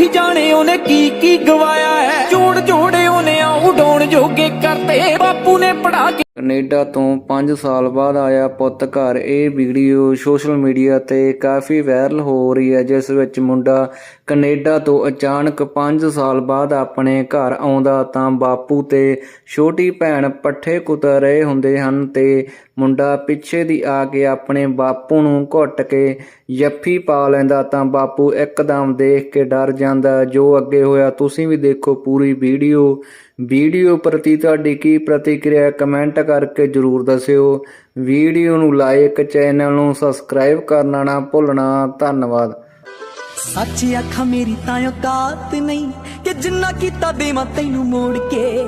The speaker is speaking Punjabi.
ਹੀ ਜਾਣੇ ਉਹਨੇ ਕੀ ਕੀ ਗਵਾਇਆ ਹੈ। ਜੋੜ ਜੋੜੇ ਉਹਨੇ ਆਉਡਾਉਣ ਜੋਗੇ ਕਰਤੇ। ਬਾਪੂ ਨੇ ਪੜਾ ਕੇ ਕੈਨੇਡਾ ਤੋਂ 5 ਸਾਲ ਬਾਅਦ ਆਇਆ ਪੁੱਤ ਘਰ। ਇਹ ਵੀਡੀਓ ਸੋਸ਼ਲ ਮੀਡੀਆ ਤੇ ਕਾਫੀ ਵਾਇਰਲ ਹੋ ਰਹੀ ਹੈ, ਜਿਸ ਵਿੱਚ ਮੁੰਡਾ ਕੈਨੇਡਾ ਤੋਂ ਅਚਾਨਕ 5 ਸਾਲ ਬਾਅਦ ਆਪਣੇ ਘਰ ਆਉਂਦਾ ਤਾਂ ਬਾਪੂ ਤੇ ਛੋਟੀ ਭੈਣ ਪੱਠੇ ਕੁਤਰ ਰਹੇ ਹੁੰਦੇ ਹਨ ਤੇ ਮੁੰਡਾ ਪਿੱਛੇ ਦੀ ਆ ਕੇ ਆਪਣੇ ਬਾਪੂ ਨੂੰ ਘੁੱਟ ਕੇ ਜੱਫੀ ਪਾ ਲੈਂਦਾ ਤਾਂ ਬਾਪੂ ਇੱਕਦਮ ਦੇਖ ਕੇ ਡਰ ਜਾਂਦਾ, ਜੋ ਅੱਗੇ ਹੋਇਆ ਤੁਸੀਂ ਵੀ ਦੇਖੋ ਪੂਰੀ ਵੀਡੀਓ। ਵੀਡੀਓ ਪ੍ਰਤੀ ਤੁਹਾਡੀ ਕੀ ਪ੍ਰਤੀਕਿਰਿਆ ਕਮੈਂਟ ਕਰਕੇ ਜਰੂਰ ਦੱਸਿਓ। ਵੀਡੀਓ ਨੂੰ ਲਾਈਕ ਚੈਨਲ ਨੂੰ ਸਬਸਕ੍ਰਾਈਬ ਕਰਨਾ ਨਾ ਭੁੱਲਣਾ। ਧੰਨਵਾਦ। ਸੱਚ ਅੱਖਾਂ ਮੇਰੀ ਤਾਂ ਔਕਾਤ ਨਹੀਂ ਕਿ ਜਿੰਨਾ ਕੀਤਾ ਦੇਵਾਂ ਤੈਨੂੰ ਮੋੜ ਕੇ।